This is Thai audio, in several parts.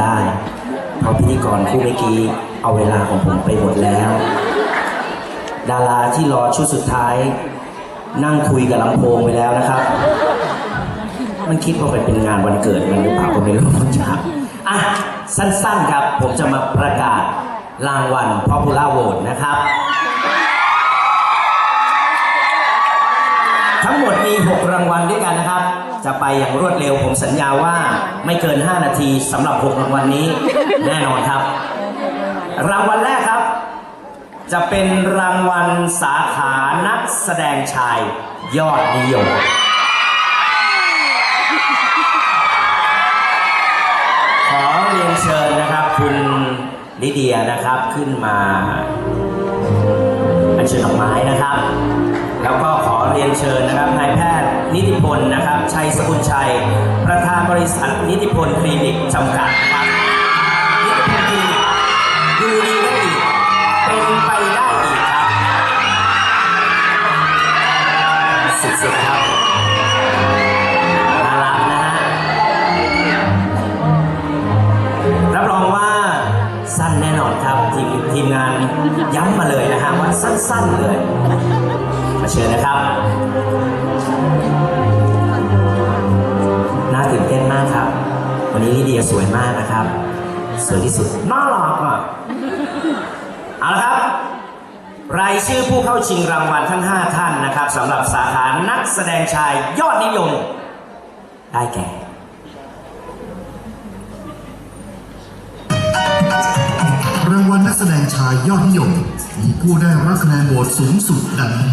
ได้ เพราะพิธีกรคู่เมื่อกี้เอาเวลาของผมไปหมดแล้ว ดาราที่รอชุดสุดท้าย นั่งคุยกับลำโพงไปแล้วนะครับ มันคิดว่าเป็นงานวันเกิดมันหรือเปล่าก็ไม่รู้ผมจะอะสั้นๆครับ ผมจะมาประกาศรางวัล Popular Vote นะครับ ทั้งหมดมี 6 รางวัลด้วยกันนะครับ จะไปอย่างรวดเร็วผมสัญญาว่าไม่เกิน 5 นาทีสำหรับ6รางวัลนี้ แน่นอนครับ รางวัลแรกครับ จะเป็นรางวัลสาขานักแสดงชายยอดนิยมขอเรียนเชิญนะครับ คุณลิเดียนะครับขึ้นมาอัญเชิญดอกไม้นะครับ แล้วก็ขอเรียนเชิญนะครับนายแพทย์ ชัยสกุลชัย ประธานบริษัทนิติพลคลินิกจำกัดนะครับนิติพลคลินิกดูดีได้อีกเป็นไปได้อีกครับสุดๆครับน่ารักนะฮะรับรองว่าสั้นแน่นอนครับทีมทีมงานย้ำมาเลยนะฮะว่าสั้นๆเลยมาเชิญนะครับ วันนี้ลิเดียสวยมากนะครับ สวยที่สุดน่ารักอะเอาละครับ รายชื่อผู้เข้าชิงรางวัลทั้ง 5 ท่านนะครับสำหรับสาขานักแสดงชายยอดนิยม ได้แก่รางวัลนักแสดงชายยอดนิยม มีผู้ได้รับคะแนนโหวตสูงสุดดังนี้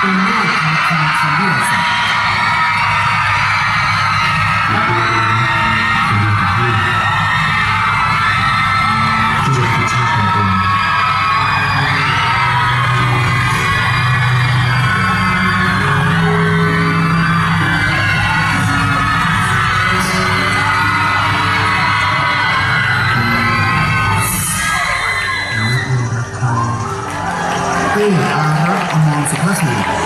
เป็นโลกของคุณคำวิลาศักดิ์ที่ เป้อารั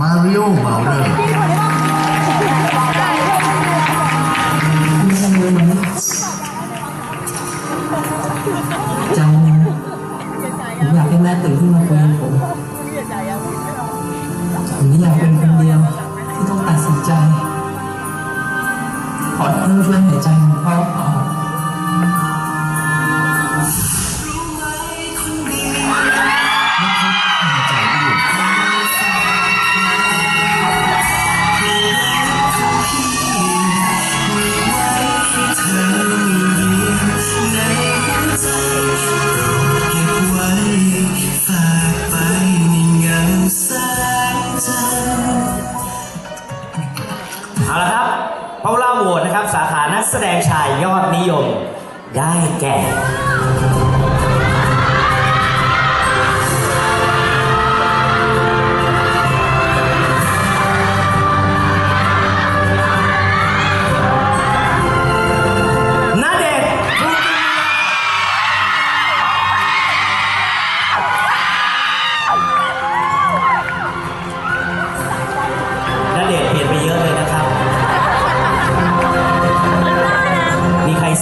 มาริโอเมาเลอร์จังผมอยากให้แม่ตื่นขึ้นมาคุยกับผม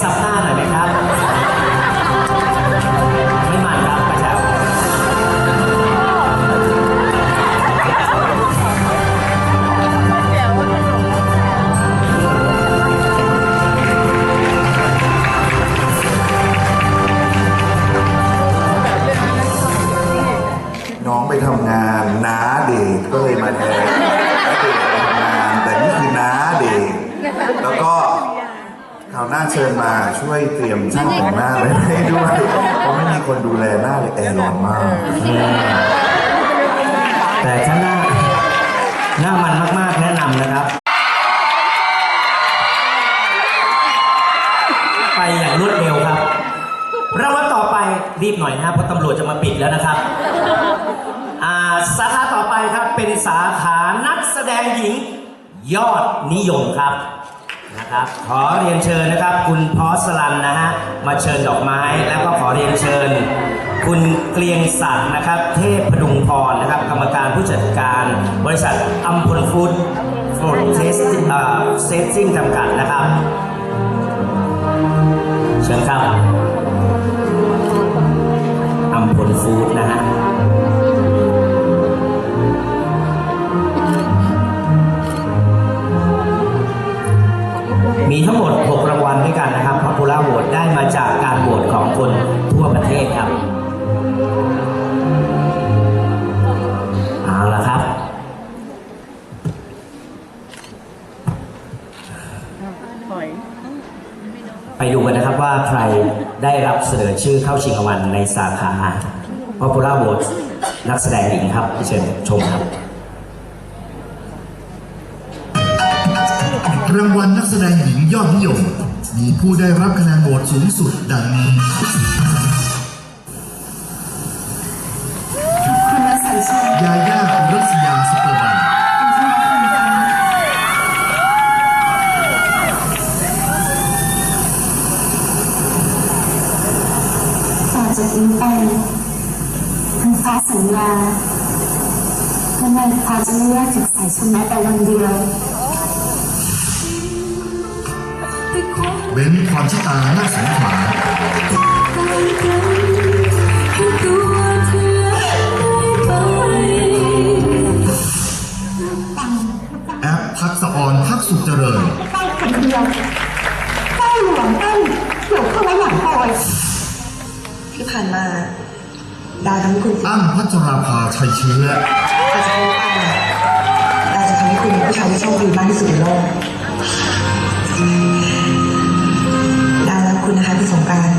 ซับหน้าหน่อยไหมครับ ไม่มัครับปแจ๋วน้องไปทำงานน้าเด็กก็เลยมาแทนน้าเด็กไปทำงานแต่นี่คือน้าเด็กแล้วก็ คราวหน้าเชิญมาช่วยเตรียมช่างแต่งหน้าไว้ให้ด้วยเพราะไม่มีคนดูแลหน้าเลยแอร์ร้อนมากแต่ถ้าหน้าหน้ามันมากๆแนะนำนะครับ ไปอย่างรวดเร็วครับรางวัลต่อไปรีบหน่อยนะครับเพราะตำรวจจะมาปิดแล้วนะครับสาขาต่อไปครับเป็นสาขานักแสดงหญิง ยอดนิยมครับ นะครับ ขอเรียนเชิญนะครับ คุณพอสลันนะฮะมาเชิญดอกไม้ แล้วก็ขอเรียนเชิญ คุณเกลียงศักดิ์นะครับ เทพพดุงพรนะครับ กรรมการผู้จัดการ บริษัทอัมพลฟู้ดฟู้ดเทสเซตซิ่งจำกัดนะครับ เชิญครับอัมพลฟู้ดนะฮะ ชื่อเข้าชิงรางวัลในสาขา Popular Vote นักแสดงหญิงครับเชิญชมครับ รางวัลนักแสดงหญิงยอดนิยม มีผู้ได้รับคะแนนโหวตสูงสุดดังนี้คุณรัศชัยยาย่าอุรัส จากนี้ไปคุณฟ้าสัญญาว่าในฟ้าจะไม่แยกจากสายชนแม้แต่วันเดียวเบนความชิตาหน้าสงขลาแอปทักษะออนพักสุขเจริญ ผ่านมา ดาวทำให้คุณติดอ้ำพัชราภาชัยเชื้อแต่จะรู้ว่าดาวจะทำให้คุณเป็นผู้ชายที่โชคดีมากที่สุดในโลกดาวรักคุณนะคะพี่สงกราร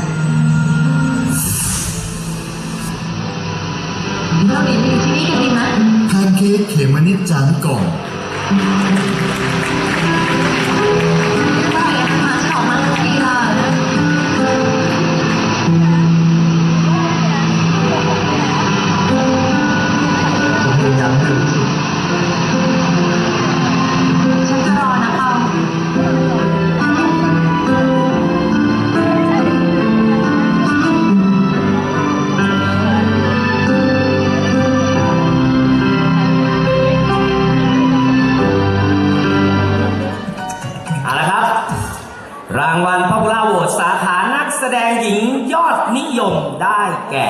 เราเรียนอยู่ที่นี่กันดีไหมแพนเค้กเขมมนิดจานิกร แก่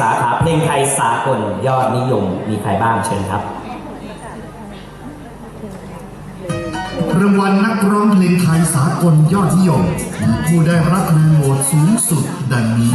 สาขาเพลงไทยสากลยอดนิยมมีใครบ้างเชิญครับ รางวัลนักร้องเพลงไทยสากลยอดนิยมผู้ได้รับคะแนนโหวตสูงสุดดังนี้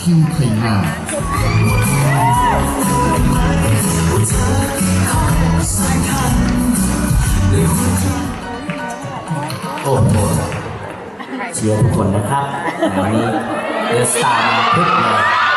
พิมพ์ไพมาโอ้โหเชียร์ทุกคนนะครับวันนี้เดอะสตาร์ทุกเล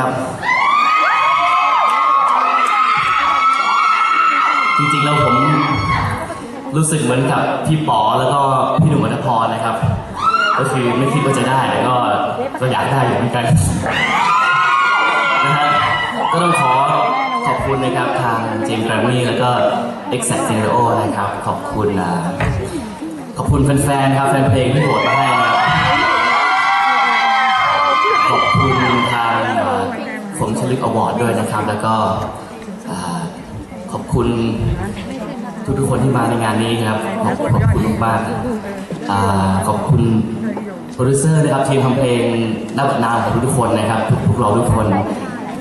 ครับ จริงๆแล้วผมรู้สึกเหมือนกับพี่ป๋อแล้วก็พี่หนุ่มอัธพรนะครับ ก็คือไม่คิดว่าจะได้แต่ก็ก็อยากได้อยู่เหมือนกันนะฮะก็ต้องขอขอบคุณนะครับทางเจมส์แกรมมี่แล้วก็ Exact Stereo นะครับ ขอบคุณอ่าขอบคุณแฟนๆครับแฟนเพลงที่โหวตมาให้ ลึกอวอร์ดด้วยนะครับ แล้วก็ขอบคุณทุกๆคนที่มาในงานนี้ครับ ขอบขอบคุณมากๆขอบคุณโปรดิวเซอร์นะครับทีมทำเพลงนับนามของทุกๆคนนะครับ ทุกพวกเราทุกคน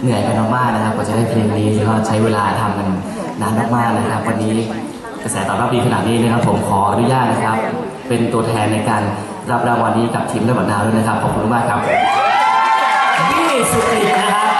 เหนื่อยกันมากๆนะครับกว่าจะได้เพลงนี้ก็ใช้เวลาทำกันนานมากๆนะครับ วันนี้กระแสตอบรับดีขนาดนี้นะครับ ผมขออนุญาตนะครับ เป็นตัวแทนในการรับรางวัลนี้กับทีมนับนามด้วยนะครับขอบคุณมากครับนี่สุดฤทธิ์นะครับ